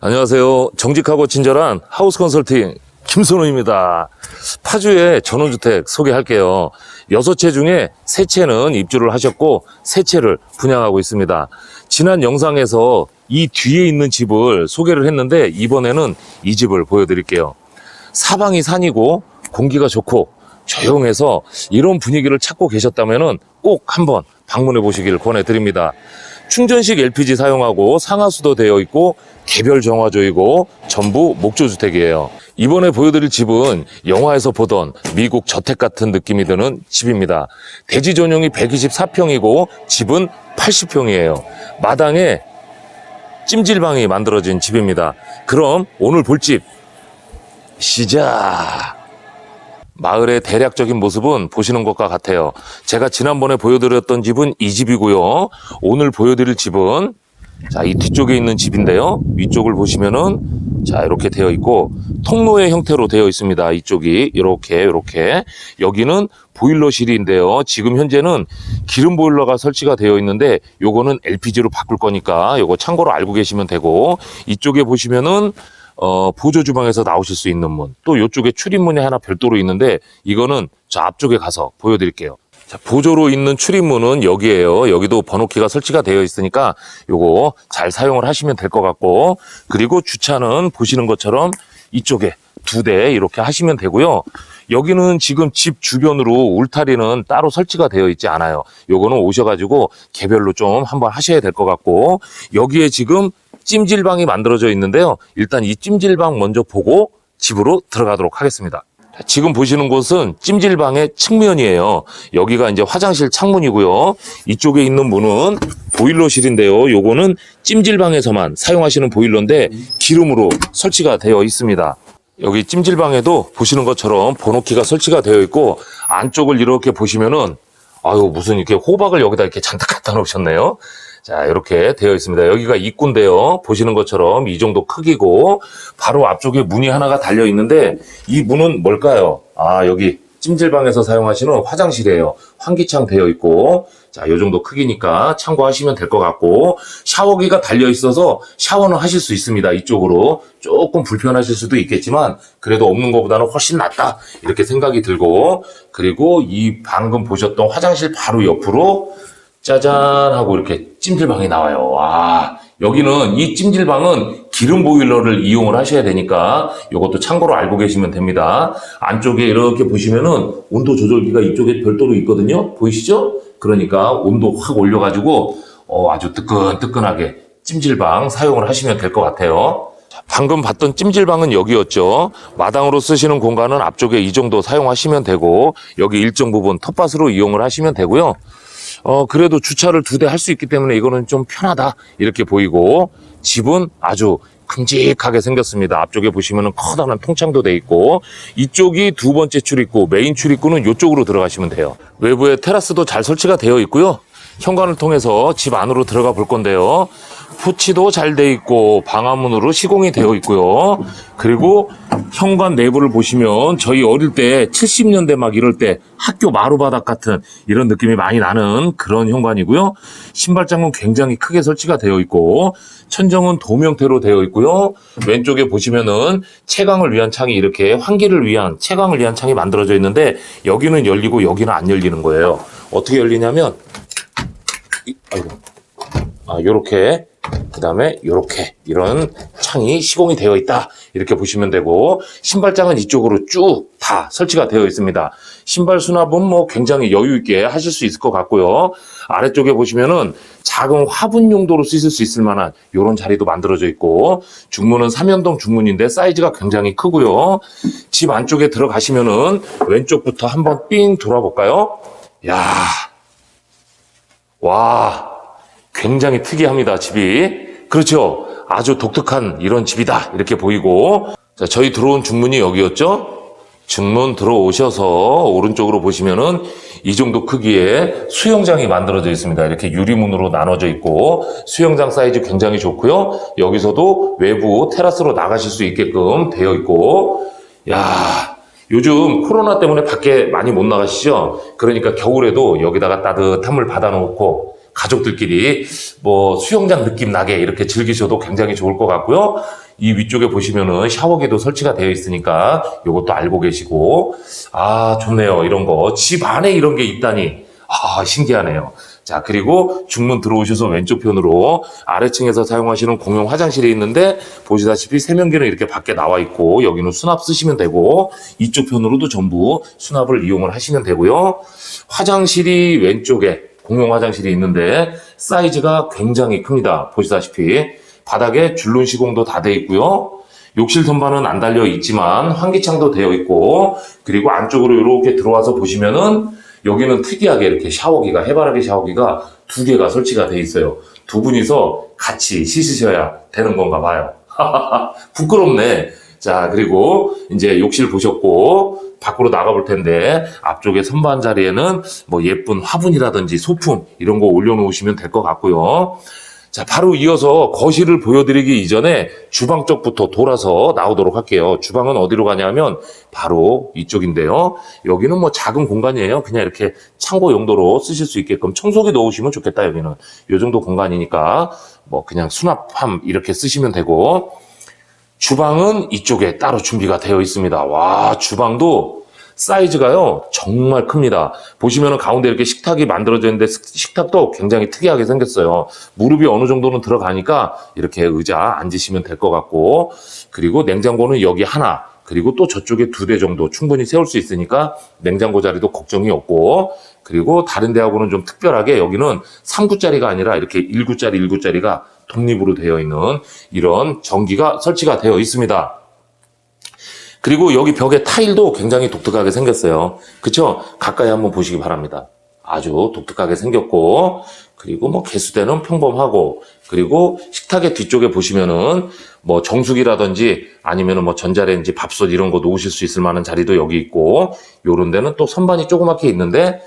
안녕하세요. 정직하고 친절한 하우스 컨설팅 김선호입니다. 파주의 전원주택 소개할게요. 여섯 채 중에 세 채는 입주를 하셨고 세 채를 분양하고 있습니다. 지난 영상에서 이 뒤에 있는 집을 소개를 했는데 이번에는 이 집을 보여드릴게요. 사방이 산이고 공기가 좋고 조용해서 이런 분위기를 찾고 계셨다면 꼭 한번 방문해 보시길 권해드립니다. 충전식 LPG 사용하고 상하수도 되어 있고 개별 정화조이고 전부 목조주택이에요. 이번에 보여드릴 집은 영화에서 보던 미국 저택 같은 느낌이 드는 집입니다. 대지 전용이 124평이고 집은 80평이에요. 마당에 찜질방이 만들어진 집입니다. 그럼 오늘 볼 집 시작! 마을의 대략적인 모습은 보시는 것과 같아요. 제가 지난번에 보여드렸던 집은 이 집이고요. 오늘 보여드릴 집은 자, 이 뒤쪽에 있는 집인데요. 위쪽을 보시면은 자, 이렇게 되어 있고 통로의 형태로 되어 있습니다. 이쪽이 이렇게 이렇게 여기는 보일러실인데요. 지금 현재는 기름 보일러가 설치가 되어 있는데 요거는 LPG로 바꿀 거니까 요거 참고로 알고 계시면 되고 이쪽에 보시면은 어, 보조 주방에서 나오실 수 있는 문. 또 이쪽에 출입문이 하나 별도로 있는데 이거는 저 앞쪽에 가서 보여드릴게요. 자, 보조로 있는 출입문은 여기에요. 여기도 번호키가 설치가 되어 있으니까 요거 잘 사용을 하시면 될 것 같고 그리고 주차는 보시는 것처럼 이쪽에 두 대 이렇게 하시면 되고요. 여기는 지금 집 주변으로 울타리는 따로 설치가 되어 있지 않아요. 요거는 오셔가지고 개별로 좀 한번 하셔야 될 것 같고 여기에 지금 찜질방이 만들어져 있는데요. 일단 이 찜질방 먼저 보고 집으로 들어가도록 하겠습니다. 자, 지금 보시는 곳은 찜질방의 측면이에요. 여기가 이제 화장실 창문이고요. 이쪽에 있는 문은 보일러실인데요. 요거는 찜질방에서만 사용하시는 보일러인데 기름으로 설치가 되어 있습니다. 여기 찜질방에도 보시는 것처럼 번호키가 설치가 되어 있고 안쪽을 이렇게 보시면은 아유 무슨 이렇게 호박을 여기다 이렇게 잔뜩 갖다 놓으셨네요. 자 이렇게 되어 있습니다. 여기가 입구인데요. 보시는 것처럼 이 정도 크기고 바로 앞쪽에 문이 하나가 달려 있는데 이 문은 뭘까요? 아 여기 찜질방에서 사용하시는 화장실이에요. 환기창 되어 있고 자, 요 정도 크기니까 참고하시면 될 것 같고 샤워기가 달려 있어서 샤워는 하실 수 있습니다. 이쪽으로 조금 불편하실 수도 있겠지만 그래도 없는 것보다는 훨씬 낫다 이렇게 생각이 들고 그리고 이 방금 보셨던 화장실 바로 옆으로 짜잔 하고 이렇게 찜질방이 나와요. 와 여기는 이 찜질방은 기름 보일러를 이용을 하셔야 되니까 이것도 참고로 알고 계시면 됩니다. 안쪽에 이렇게 보시면은 온도 조절기가 이쪽에 별도로 있거든요. 보이시죠? 그러니까 온도 확 올려가지고 어, 아주 뜨끈뜨끈하게 찜질방 사용을 하시면 될 것 같아요. 자, 방금 봤던 찜질방은 여기였죠. 마당으로 쓰시는 공간은 앞쪽에 이 정도 사용하시면 되고 여기 일정 부분 텃밭으로 이용을 하시면 되고요. 어, 그래도 주차를 두 대 할 수 있기 때문에 이거는 좀 편하다. 이렇게 보이고, 집은 아주 큼직하게 생겼습니다. 앞쪽에 보시면은 커다란 통창도 돼 있고, 이쪽이 두 번째 출입구, 메인 출입구는 이쪽으로 들어가시면 돼요. 외부에 테라스도 잘 설치가 되어 있고요. 현관을 통해서 집 안으로 들어가 볼 건데요. 푸치도 잘 돼 있고 방화문으로 시공이 되어 있고요. 그리고 현관 내부를 보시면 저희 어릴 때 70년대 막 이럴 때 학교 마루바닥 같은 이런 느낌이 많이 나는 그런 현관이고요. 신발장은 굉장히 크게 설치가 되어 있고 천정은 도명태로 되어 있고요. 왼쪽에 보시면은 채광을 위한 창이 이렇게 환기를 위한 채광을 위한 창이 만들어져 있는데 여기는 열리고 여기는 안 열리는 거예요. 어떻게 열리냐면 이- 아이고 아, 요렇게, 그 다음에 요렇게, 이런 창이 시공이 되어 있다. 이렇게 보시면 되고, 신발장은 이쪽으로 쭉 다 설치가 되어 있습니다. 신발 수납은 뭐 굉장히 여유있게 하실 수 있을 것 같고요. 아래쪽에 보시면은 작은 화분 용도로 쓰실 수 있을 만한 요런 자리도 만들어져 있고, 중문은 삼연동 중문인데 사이즈가 굉장히 크고요. 집 안쪽에 들어가시면은 왼쪽부터 한번 삥 돌아볼까요? 야 와, 굉장히 특이합니다, 집이. 그렇죠. 아주 독특한 이런 집이다. 이렇게 보이고. 자, 저희 들어온 중문이 여기였죠? 중문 들어오셔서 오른쪽으로 보시면은 이 정도 크기의 수영장이 만들어져 있습니다. 이렇게 유리문으로 나눠져 있고 수영장 사이즈 굉장히 좋고요. 여기서도 외부 테라스로 나가실 수 있게끔 되어 있고 야, 요즘 코로나 때문에 밖에 많이 못 나가시죠? 그러니까 겨울에도 여기다가 따뜻한 물 받아놓고 가족들끼리 뭐 수영장 느낌 나게 이렇게 즐기셔도 굉장히 좋을 것 같고요. 이 위쪽에 보시면은 샤워기도 설치가 되어 있으니까 이것도 알고 계시고 아 좋네요 이런 거 집 안에 이런 게 있다니 아 신기하네요. 자 그리고 중문 들어오셔서 왼쪽 편으로 아래층에서 사용하시는 공용 화장실이 있는데 보시다시피 세면기는 이렇게 밖에 나와 있고 여기는 수납 쓰시면 되고 이쪽 편으로도 전부 수납을 이용을 하시면 되고요. 화장실이 왼쪽에 공용 화장실이 있는데 사이즈가 굉장히 큽니다. 보시다시피 바닥에 줄눈 시공도 다 돼 있고요. 욕실 선반은 안 달려 있지만 환기창도 되어 있고 그리고 안쪽으로 이렇게 들어와서 보시면은 여기는 특이하게 이렇게 샤워기가 해바라기 샤워기가 두 개가 설치가 돼 있어요. 두 분이서 같이 씻으셔야 되는 건가 봐요. 부끄럽네. 자, 그리고 이제 욕실 보셨고, 밖으로 나가 볼 텐데, 앞쪽에 선반 자리에는 뭐 예쁜 화분이라든지 소품, 이런 거 올려 놓으시면 될 것 같고요. 자, 바로 이어서 거실을 보여드리기 이전에 주방 쪽부터 돌아서 나오도록 할게요. 주방은 어디로 가냐면 바로 이쪽인데요. 여기는 뭐 작은 공간이에요. 그냥 이렇게 창고 용도로 쓰실 수 있게끔 청소기 넣으시면 좋겠다, 여기는. 요 정도 공간이니까 뭐 그냥 수납함 이렇게 쓰시면 되고, 주방은 이쪽에 따로 준비가 되어 있습니다. 와, 주방도 사이즈가요, 정말 큽니다. 보시면은 가운데 이렇게 식탁이 만들어져 있는데 식- 식탁도 굉장히 특이하게 생겼어요. 무릎이 어느 정도는 들어가니까 이렇게 의자 앉으시면 될 것 같고, 그리고 냉장고는 여기 하나, 그리고 또 저쪽에 두 대 정도 충분히 세울 수 있으니까 냉장고 자리도 걱정이 없고, 그리고 다른 데하고는 좀 특별하게 여기는 3구짜리가 아니라 이렇게 1구짜리, 1구짜리가 독립으로 되어 있는 이런 전기가 설치가 되어 있습니다. 그리고 여기 벽에 타일도 굉장히 독특하게 생겼어요. 그쵸? 가까이 한번 보시기 바랍니다. 아주 독특하게 생겼고, 그리고 뭐 개수대는 평범하고, 그리고 식탁의 뒤쪽에 보시면은 뭐 정수기라든지 아니면은 뭐 전자레인지 밥솥 이런 거 놓으실 수 있을 만한 자리도 여기 있고, 요런 데는 또 선반이 조그맣게 있는데,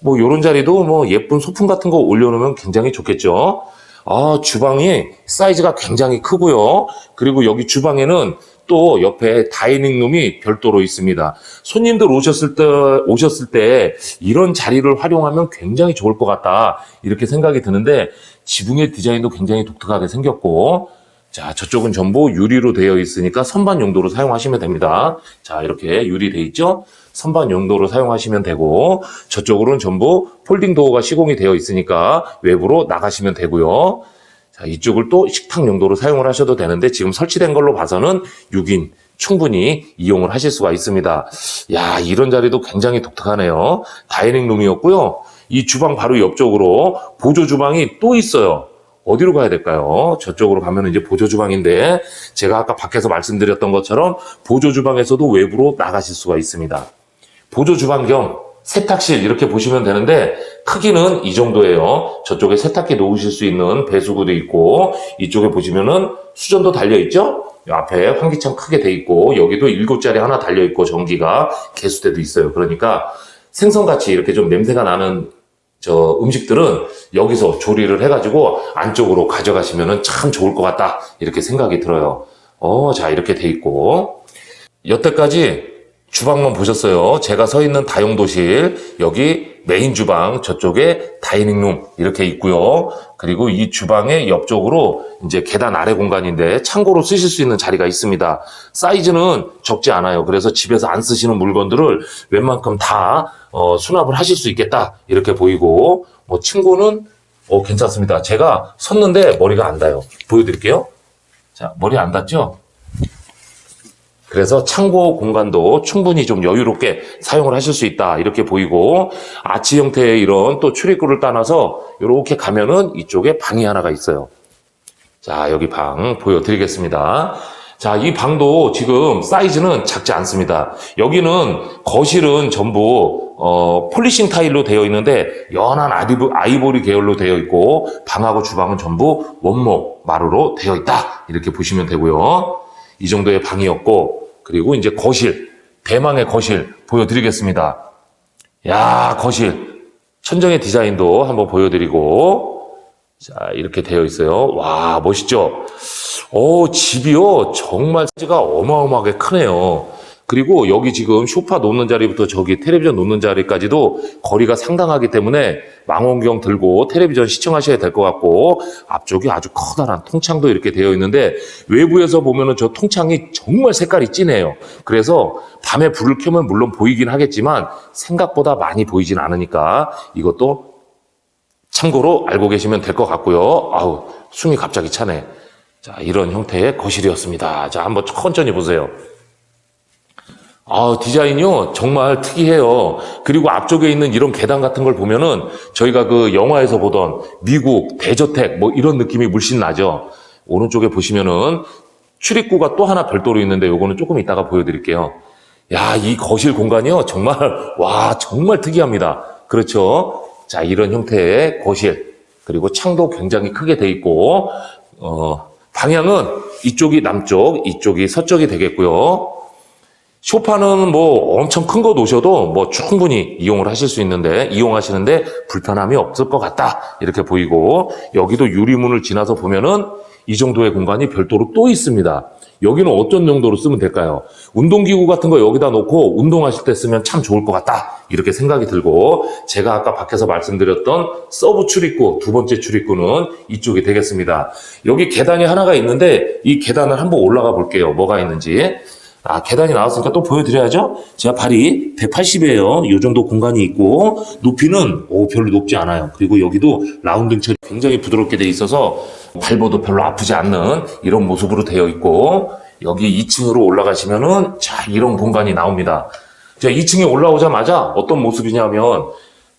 뭐 요런 자리도 뭐 예쁜 소품 같은 거 올려놓으면 굉장히 좋겠죠. 아, 주방이 사이즈가 굉장히 크고요. 그리고 여기 주방에는 또 옆에 다이닝 룸이 별도로 있습니다. 손님들 오셨을 때, 오셨을 때 이런 자리를 활용하면 굉장히 좋을 것 같다. 이렇게 생각이 드는데 지붕의 디자인도 굉장히 독특하게 생겼고 자, 저쪽은 전부 유리로 되어 있으니까 선반 용도로 사용하시면 됩니다. 자, 이렇게 유리 돼 있죠? 선반 용도로 사용하시면 되고, 저쪽으로는 전부 폴딩 도어가 시공이 되어 있으니까 외부로 나가시면 되고요. 자, 이쪽을 또 식탁 용도로 사용을 하셔도 되는데, 지금 설치된 걸로 봐서는 6인 충분히 이용을 하실 수가 있습니다. 야, 이런 자리도 굉장히 독특하네요. 다이닝 룸이었고요. 이 주방 바로 옆쪽으로 보조 주방이 또 있어요. 어디로 가야 될까요? 저쪽으로 가면 이제 보조 주방인데 제가 아까 밖에서 말씀드렸던 것처럼 보조 주방에서도 외부로 나가실 수가 있습니다. 보조 주방 겸 세탁실 이렇게 보시면 되는데 크기는 이 정도예요. 저쪽에 세탁기 놓으실 수 있는 배수구도 있고 이쪽에 보시면은 수전도 달려 있죠? 이 앞에 환기창 크게 돼 있고 여기도 일곱 자리 하나 달려 있고 전기가 개수대도 있어요. 그러니까 생선같이 이렇게 좀 냄새가 나는 저 음식들은 여기서 조리를 해가지고 안쪽으로 가져가시면 참 좋을 것 같다. 이렇게 생각이 들어요. 어, 자, 이렇게 돼 있고. 여태까지 주방만 보셨어요. 제가 서 있는 다용도실, 여기 메인 주방, 저쪽에 다이닝룸 이렇게 있고요. 그리고 이 주방의 옆쪽으로 이제 계단 아래 공간인데 창고로 쓰실 수 있는 자리가 있습니다. 사이즈는 적지 않아요. 그래서 집에서 안 쓰시는 물건들을 웬만큼 다 어, 수납을 하실 수 있겠다 이렇게 보이고 뭐 친구는 어, 괜찮습니다. 제가 섰는데 머리가 안 닿아요. 보여드릴게요. 자 머리 안 닿죠? 그래서 창고 공간도 충분히 좀 여유롭게 사용을 하실 수 있다. 이렇게 보이고, 아치 형태의 이런 또 출입구를 따놔서 이렇게 가면은 이쪽에 방이 하나가 있어요. 자, 여기 방 보여드리겠습니다. 자, 이 방도 지금 사이즈는 작지 않습니다. 여기는 거실은 전부, 어, 폴리싱 타일로 되어 있는데, 연한 아이보, 아이보리 계열로 되어 있고, 방하고 주방은 전부 원목 마루로 되어 있다. 이렇게 보시면 되고요. 이 정도의 방이었고, 그리고 이제 거실, 대망의 거실 보여드리겠습니다. 야, 거실. 천정의 디자인도 한번 보여드리고, 자, 이렇게 되어 있어요. 와, 멋있죠? 오, 집이요. 정말 사이즈가 어마어마하게 크네요. 그리고 여기 지금 소파 놓는 자리부터 저기 텔레비전 놓는 자리까지도 거리가 상당하기 때문에 망원경 들고 텔레비전 시청하셔야 될 것 같고 앞쪽이 아주 커다란 통창도 이렇게 되어 있는데 외부에서 보면은 저 통창이 정말 색깔이 진해요. 그래서 밤에 불을 켜면 물론 보이긴 하겠지만 생각보다 많이 보이진 않으니까 이것도 참고로 알고 계시면 될 것 같고요. 아우 숨이 갑자기 차네. 자 이런 형태의 거실이었습니다. 자 한번 천천히 보세요. 아, 디자인이요. 정말 특이해요. 그리고 앞쪽에 있는 이런 계단 같은 걸 보면은 저희가 그 영화에서 보던 미국 대저택 뭐 이런 느낌이 물씬 나죠. 오른쪽에 보시면은 출입구가 또 하나 별도로 있는데 요거는 조금 이따가 보여드릴게요. 야, 이 거실 공간이요. 정말, 와, 정말 특이합니다. 그렇죠. 자, 이런 형태의 거실. 그리고 창도 굉장히 크게 돼 있고, 어, 방향은 이쪽이 남쪽, 이쪽이 서쪽이 되겠고요. 소파는 뭐 엄청 큰 거 놓으셔도 뭐 충분히 이용을 하실 수 있는데 이용하시는데 불편함이 없을 것 같다 이렇게 보이고 여기도 유리문을 지나서 보면은 이 정도의 공간이 별도로 또 있습니다. 여기는 어떤 용도로 쓰면 될까요? 운동기구 같은 거 여기다 놓고 운동하실 때 쓰면 참 좋을 것 같다 이렇게 생각이 들고 제가 아까 밖에서 말씀드렸던 서브 출입구 두 번째 출입구는 이쪽이 되겠습니다. 여기 계단이 하나가 있는데 이 계단을 한번 올라가 볼게요. 뭐가 있는지. 아, 계단이 나왔으니까 또 보여드려야죠? 제가 발이 180이에요. 이 정도 공간이 있고, 높이는, 오, 별로 높지 않아요. 그리고 여기도 라운딩 처리 굉장히 부드럽게 돼 있어서, 밟아도 별로 아프지 않는 이런 모습으로 되어 있고, 여기 2층으로 올라가시면은, 자, 이런 공간이 나옵니다. 자, 2층에 올라오자마자 어떤 모습이냐면,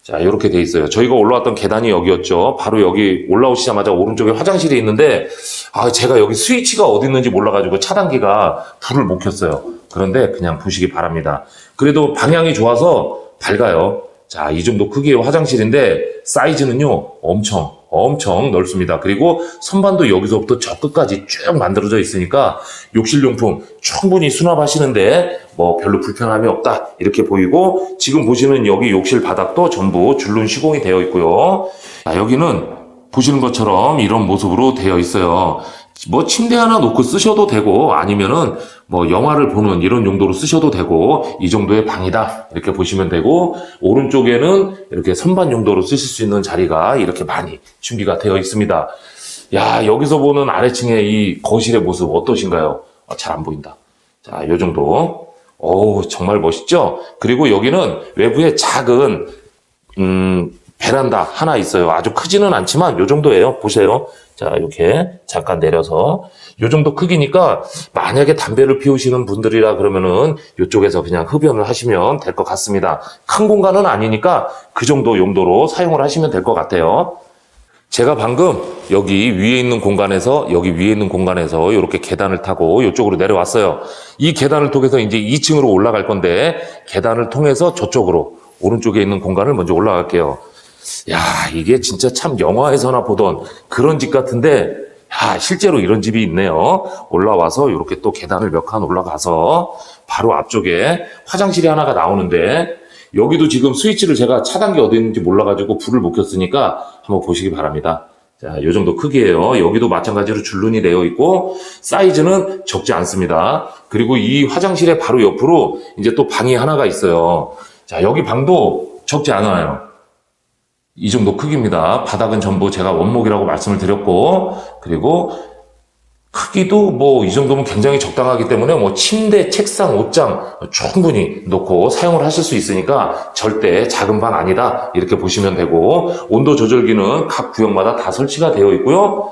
자, 이렇게 돼 있어요. 저희가 올라왔던 계단이 여기였죠. 바로 여기 올라오시자마자 오른쪽에 화장실이 있는데, 아, 제가 여기 스위치가 어디 있는지 몰라가지고 차단기가 불을 못 켰어요. 그런데 그냥 보시기 바랍니다. 그래도 방향이 좋아서 밝아요. 자, 이 정도 크기의 화장실인데, 사이즈는요, 엄청, 엄청 넓습니다. 그리고 선반도 여기서부터 저 끝까지 쭉 만들어져 있으니까 욕실용품 충분히 수납하시는데 뭐 별로 불편함이 없다. 이렇게 보이고 지금 보시는 여기 욕실 바닥도 전부 줄눈 시공이 되어 있고요. 자, 여기는 보시는 것처럼 이런 모습으로 되어 있어요. 뭐 침대 하나 놓고 쓰셔도 되고 아니면은 뭐 영화를 보는 이런 용도로 쓰셔도 되고 이 정도의 방이다 이렇게 보시면 되고 오른쪽에는 이렇게 선반 용도로 쓰실 수 있는 자리가 이렇게 많이 준비가 되어 있습니다. 야 여기서 보는 아래층의 이 거실의 모습 어떠신가요? 잘안 보인다. 자, 요 정도. 어우, 정말 멋있죠? 그리고 여기는 외부에 작은, 음, 베란다 하나 있어요. 아주 크지는 않지만 요 정도예요. 보세요. 자, 이렇게 잠깐 내려서 요 정도 크기니까 만약에 담배를 피우시는 분들이라 그러면은 이쪽에서 그냥 흡연을 하시면 될 것 같습니다. 큰 공간은 아니니까 그 정도 용도로 사용을 하시면 될 것 같아요. 제가 방금 여기 위에 있는 공간에서 여기 위에 있는 공간에서 이렇게 계단을 타고 이쪽으로 내려왔어요. 이 계단을 통해서 이제 2층으로 올라갈 건데 계단을 통해서 저쪽으로 오른쪽에 있는 공간을 먼저 올라갈게요. 야, 이게 진짜 참 영화에서나 보던 그런 집 같은데 야, 실제로 이런 집이 있네요. 올라와서 이렇게 또 계단을 몇 칸 올라가서 바로 앞쪽에 화장실이 하나가 나오는데 여기도 지금 스위치를 제가 차단기 어디 있는지 몰라가지고 불을 못 켰으니까 한번 보시기 바랍니다. 자, 요 정도 크기예요. 여기도 마찬가지로 줄눈이 되어 있고 사이즈는 적지 않습니다. 그리고 이 화장실의 바로 옆으로 이제 또 방이 하나가 있어요. 자, 여기 방도 적지 않아요. 이 정도 크기입니다. 바닥은 전부 제가 원목이라고 말씀을 드렸고, 그리고 크기도 뭐 이 정도면 굉장히 적당하기 때문에 뭐 침대, 책상, 옷장 충분히 놓고 사용을 하실 수 있으니까 절대 작은 방 아니다. 이렇게 보시면 되고, 온도 조절기는 각 구역마다 다 설치가 되어 있고요.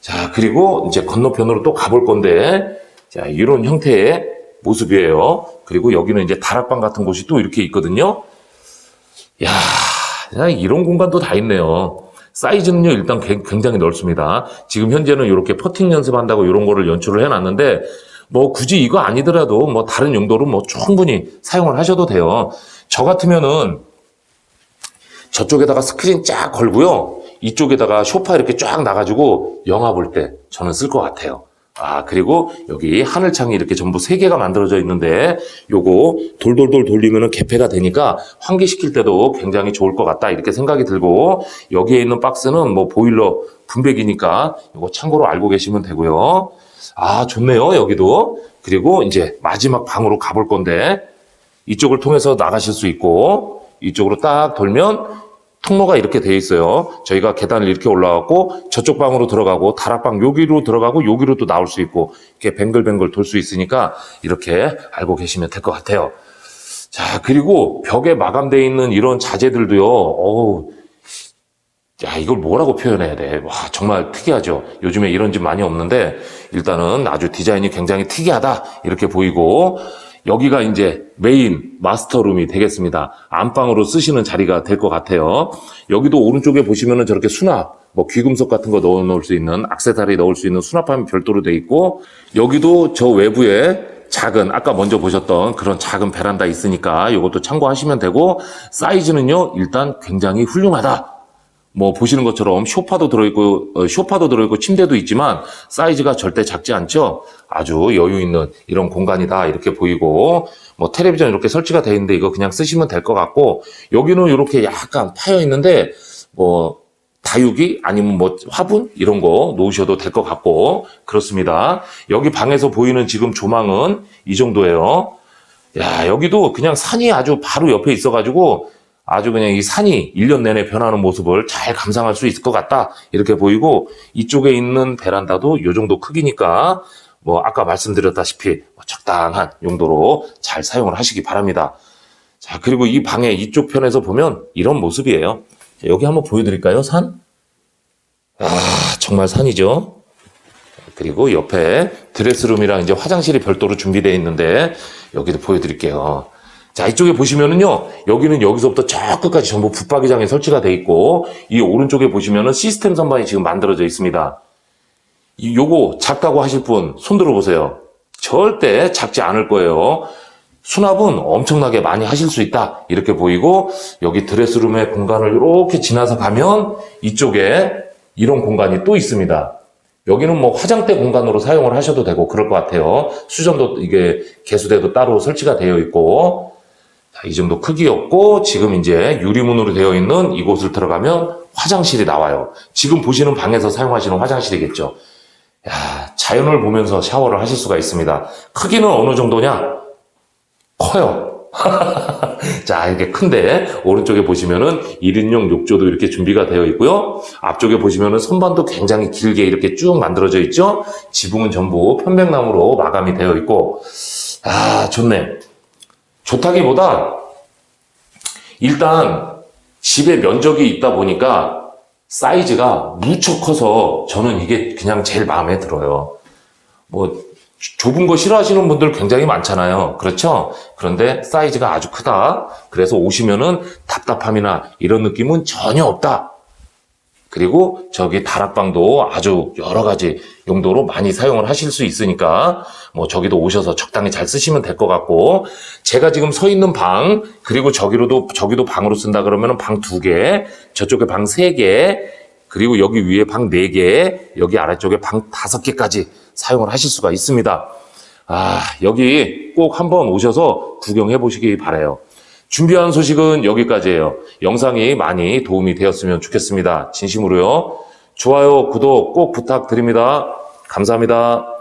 자, 그리고 이제 건너편으로 또 가볼 건데, 자, 이런 형태의 모습이에요. 그리고 여기는 이제 다락방 같은 곳이 또 이렇게 있거든요. 야, 야, 이런 공간도 다 있네요. 사이즈는요, 일단 개- 굉장히 넓습니다. 지금 현재는 이렇게 퍼팅 연습한다고 이런 거를 연출을 해놨는데, 뭐 굳이 이거 아니더라도 뭐 다른 용도로 뭐 충분히 사용을 하셔도 돼요. 저 같으면은 저쪽에다가 스크린 쫙 걸고요. 이쪽에다가 쇼파 이렇게 쫙 나가지고 영화 볼 때 저는 쓸 것 같아요. 아, 그리고 여기 하늘창이 이렇게 전부 세 개가 만들어져 있는데 요거 돌돌돌 돌리면은 개폐가 되니까 환기시킬 때도 굉장히 좋을 것 같다 이렇게 생각이 들고 여기에 있는 박스는 뭐 보일러 분배기니까 이거 참고로 알고 계시면 되고요. 아, 좋네요, 여기도. 그리고 이제 마지막 방으로 가볼 건데, 이쪽을 통해서 나가실 수 있고, 이쪽으로 딱 돌면 통로가 이렇게 되어 있어요. 저희가 계단을 이렇게 올라가고, 저쪽 방으로 들어가고, 다락방 여기로 들어가고, 여기로 또 나올 수 있고, 이렇게 뱅글뱅글 돌 수 있으니까, 이렇게 알고 계시면 될 것 같아요. 자, 그리고 벽에 마감되어 있는 이런 자재들도요, 어우, 야, 이걸 뭐라고 표현해야 돼? 와, 정말 특이하죠? 요즘에 이런 집 많이 없는데, 일단은 아주 디자인이 굉장히 특이하다. 이렇게 보이고, 여기가 이제 메인 마스터룸이 되겠습니다. 안방으로 쓰시는 자리가 될 것 같아요. 여기도 오른쪽에 보시면은 저렇게 수납, 뭐 귀금속 같은 거 넣어 놓을 수 있는, 악세사리 넣을 수 있는 수납함이 별도로 돼 있고, 여기도 저 외부에 작은 아까 먼저 보셨던 그런 작은 베란다 있으니까 이것도 참고하시면 되고 사이즈는요 일단 굉장히 훌륭하다 뭐 보시는 것처럼 쇼파도 들어있고 어, 쇼파도 들어있고 침대도 있지만 사이즈가 절대 작지 않죠. 아주 여유 있는 이런 공간이다 이렇게 보이고 뭐 텔레비전 이렇게 설치가 되어 있는데 이거 그냥 쓰시면 될 것 같고 여기는 이렇게 약간 파여 있는데 뭐 다육이 아니면 뭐 화분 이런 거 놓으셔도 될 것 같고 그렇습니다. 여기 방에서 보이는 지금 조망은 이 정도예요. 야 여기도 그냥 산이 아주 바로 옆에 있어가지고 아주 그냥 이 산이 1년 내내 변하는 모습을 잘 감상할 수 있을 것 같다. 이렇게 보이고 이쪽에 있는 베란다도 이 정도 크기니까 뭐 아까 말씀드렸다시피 뭐 적당한 용도로 잘 사용을 하시기 바랍니다. 자, 그리고 이 방의 이쪽 편에서 보면 이런 모습이에요. 자, 여기 한번 보여드릴까요? 산? 아, 정말 산이죠. 그리고 옆에 드레스룸이랑 이제 화장실이 별도로 준비되어 있는데 여기도 보여드릴게요. 자, 이쪽에 보시면은요, 여기는 여기서부터 저 끝까지 전부 붙박이장에 설치가 돼 있고, 이 오른쪽에 보시면은 시스템 선반이 지금 만들어져 있습니다. 이- 요거 작다고 하실 분 손 들어 보세요. 절대 작지 않을 거예요. 수납은 엄청나게 많이 하실 수 있다. 이렇게 보이고, 여기 드레스룸의 공간을 이렇게 지나서 가면 이쪽에 이런 공간이 또 있습니다. 여기는 뭐 화장대 공간으로 사용을 하셔도 되고 그럴 것 같아요. 수전도 이게 개수대도 따로 설치가 되어 있고, 자, 이 정도 크기였고, 지금 이제 유리문으로 되어 있는 이곳을 들어가면 화장실이 나와요. 지금 보시는 방에서 사용하시는 화장실이겠죠. 야, 자연을 보면서 샤워를 하실 수가 있습니다. 크기는 어느 정도냐? 커요. 자, 이게 큰데, 오른쪽에 보시면은 1인용 욕조도 이렇게 준비가 되어 있고요. 앞쪽에 보시면은 선반도 굉장히 길게 이렇게 쭉 만들어져 있죠. 지붕은 전부 편백나무로 마감이 되어 있고, 아, 좋네. 좋다기보다, 일단, 집에 면적이 있다 보니까, 사이즈가 무척 커서 저는 이게 그냥 제일 마음에 들어요. 뭐 좁은 거 싫어하시는 분들 굉장히 많잖아요. 그렇죠? 그런데 사이즈가 아주 크다. 그래서 오시면은 답답함이나 이런 느낌은 전혀 없다. 그리고 저기 다락방도 아주 여러 가지 용도로 많이 사용을 하실 수 있으니까 뭐 저기도 오셔서 적당히 잘 쓰시면 될 것 같고 제가 지금 서 있는 방 그리고 저기로도 저기도 방으로 쓴다 그러면 방 두 개, 저쪽에 방 세 개, 그리고 여기 위에 방 네 개, 여기 아래쪽에 방 다섯 개까지 사용을 하실 수가 있습니다. 아, 여기 꼭 한번 오셔서 구경해 보시기 바래요. 준비한 소식은 여기까지예요. 영상이 많이 도움이 되었으면 좋겠습니다. 진심으로요. 좋아요, 구독 꼭 부탁드립니다. 감사합니다.